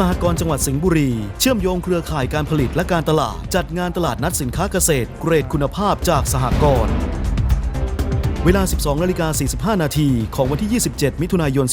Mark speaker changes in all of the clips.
Speaker 1: สหกรณ์จังหวัดสิงห์บุรี เชื่อมโยงเครือข่ายการผลิตและการตลาด จัดงานตลาดนัดสินค้าเกษตร เกรดคุณภาพจากสหกรณ์ เวลา 12นาฬิกา45 นาทีของวันที่ 27 มิถุนายน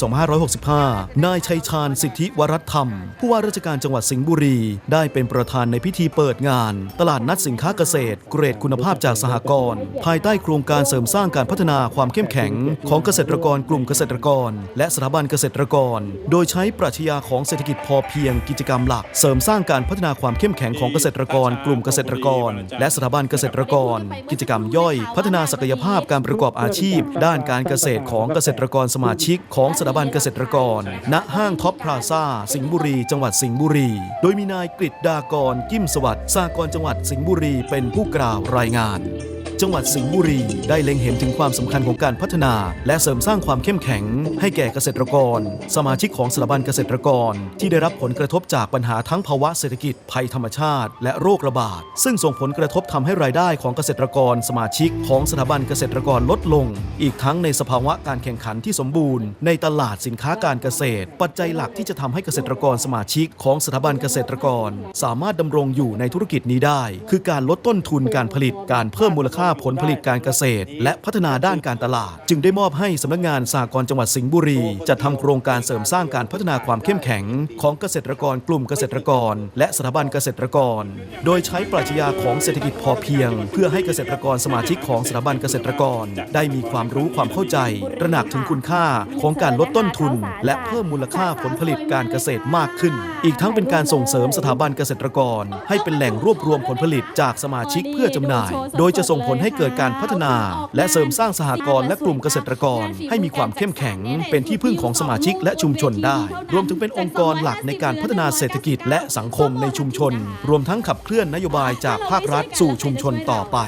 Speaker 1: 2565 นายชัยชาญสิทธิวรัตธรรม ผู้ว่าราชการจังหวัดสิงห์บุรี ได้เป็นประธานในพิธีเปิดงาน ตลาดนัดสินค้าเกษตร เกรดคุณภาพจากสหกรณ์ภายใต้โครงการเสริมสร้างการพัฒนาความเข้มแข็ง ของเกษตรกรกลุ่มเกษตรกร และสถาบันเกษตรกร โดยใช้ปรัชญาของเศรษฐกิจพอเพียงกิจกรรมหลัก เสริมสร้างการพัฒนาความเข้มแข็งของเกษตรกร กลุ่มเกษตรกร และสถาบันเกษตรกร กิจกรรมย่อย พัฒนาศักยภาพการประกอบอาชีพ ด้านการเกษตรของเกษตรกรสมาชิกของสถาบันเกษตรกร ณห้างท็อปพลาซ่า สิงห์บุรี จังหวัดสิงห์บุรี โดยมีนายกฤษดากร กิมสวัสดิ์สากรจังหวัดสิงห์บุรีเป็นผู้กล่าวรายงาน จังหวัดสิงห์บุรีได้เล็งเห็นถึงความสำคัญของการพัฒนา และเสริมสร้างความเข้มแข็ง ให้แก่เกษตรกร สมาชิกของสถาบันเกษตรกร ที่ได้รับผลกระทบจากปัญหาทั้งภาวะเศรษฐกิจภัยธรรมชาติ และโรคระบาด ซึ่งส่งผลกระทบทำให้รายได้ของเกษตรกร สมาชิกของสถาบันเกษตรกรลดลง อีกทั้งในสภาวะการแข่งขันที่สมบูรณ์ ในตลาดสินค้าการเกษตร ปัจจัยหลักที่จะทำให้เกษตรกรสมาชิกของสถาบันเกษตรกร สามารถดำรงอยู่ในธุรกิจนี้ได้ คือการลดต้นทุนการผลิตการเพิ่มมูลค่าผลผลิตการเกษตร และพัฒนาด้านการตลาด จึงได้มอบให้สำนักงานสหกรจังหวัดสิงห์บุรี จัดทำโครงการเสริมสร้างการพัฒนาความเข้มแข็ง ของเกษตรกรกลุ่มเกษตรกร และสถาบันเกษตรกร โดยใช้ปรัชญาของเศรษฐกิจพอเพียง เพื่อให้เกษตรกรสมาชิกของสถาบันเกษตรกร ได้มีความรู้ความเข้าใจตระหนักถึงคุณค่าของการลดต้นทุน และเพิ่มมูลค่าผลผลิตการเกษตรมากขึ้น อีกทั้งเป็นการส่งเสริมสถาบันเกษตรกร ให้เป็นแหล่งรวบรวมผลผลิตจากสมาชิกเพื่อจำหน่าย โดยจะส่งผลให้เกิดการพัฒนา และเสริมสร้างสหกรณ์และกลุ่มเกษตรกร ให้มีความเข้มแข็ง เป็นที่พึ่งของสมาชิกและชุมชนได้ รวมถึงเป็นองค์กรหลักในการพัฒนาเศรษฐกิจและสังคมในชุมชน รวมทั้งขับเคลื่อนนโยบายจากภาครัฐสู่ชุมชนต่อไป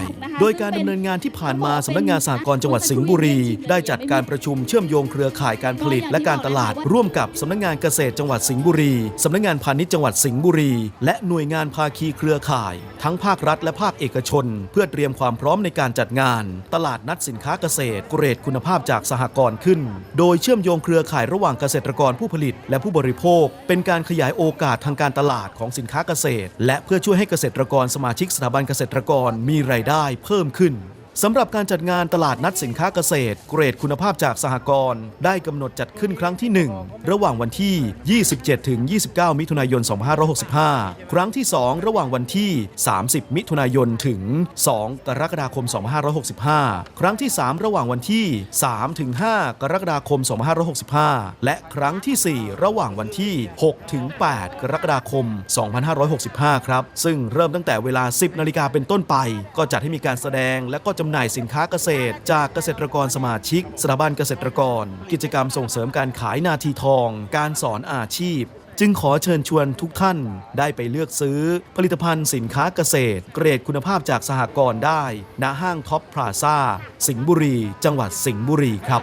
Speaker 1: โดยการดำเนินงานที่ผ่านมาสำนักงานสหกรณ์จังหวัดสิงห์บุรี ได้จัดการประชุมเชื่อมโยงเครือข่ายการผลิตและการตลาด ร่วมกับสำนักงานเกษตรจังหวัดสิงห์บุรีสำนักงานพาณิชย์จังหวัดสิงห์บุรี และหน่วยงานภาคีเครือข่าย ทั้งภาครัฐและภาคเอกชน เพื่อเตรียมความพร้อมในการจัดงาน ตลาดนัดสินค้าเกษตรเกรดคุณภาพจากสหกรณ์ขึ้น โดยเชื่อมโยงเครือข่ายระหว่างเกษตรกรผู้ผลิต และผู้บริโภค เป็นการขยายโอกาสทางการตลาดของสินค้าเกษตร และเพื่อช่วยให้เกษตรกรสมาชิกสถาบันเกษตรกรมีรายได้เพิ่มขึ้น สำหรับการจัดงานตลาดนัดสินค้าเกษตร เกรดคุณภาพจากสหกรณ์ได้กำหนดจัดขึ้นครั้งที่ 1 ระหว่างวันที่ 27 ถึง 29 มิถุนายน 2565 ครั้งที่ 2 ระหว่างวันที่ 30 มิถุนายน ถึง 2 กรกฎาคม 2565 ครั้งที่ 3 ระหว่างวันที่ 3 ถึง 5 กรกฎาคม 2565 และครั้งทีสี่4 ระหว่างวันที่ 6 ถึง 8 กรกฎาคม 2565 ครับ ซึ่งเริ่มตั้งแต่เวลา 10 นาฬิกาเป็นต้นไป ก็จัดให้มีการแสดงและก็จะำหน่ายสินค้าเกษตร จากเกษตรกรสมาชิก สถาบันเกษตรกร กิจกรรมส่งเสริมการขายนาทีทอง การสอนอาชีพ จึงขอเชิญชวนทุกท่านได้ไปเลือกซื้อ ผลิตภัณฑ์สินค้าเกษตร เกรดคุณภาพจากสหกรณ์ได้ ณห้างท็อปพลาซ่า สิงห์บุรี จังหวัดสิงห์บุรีครับ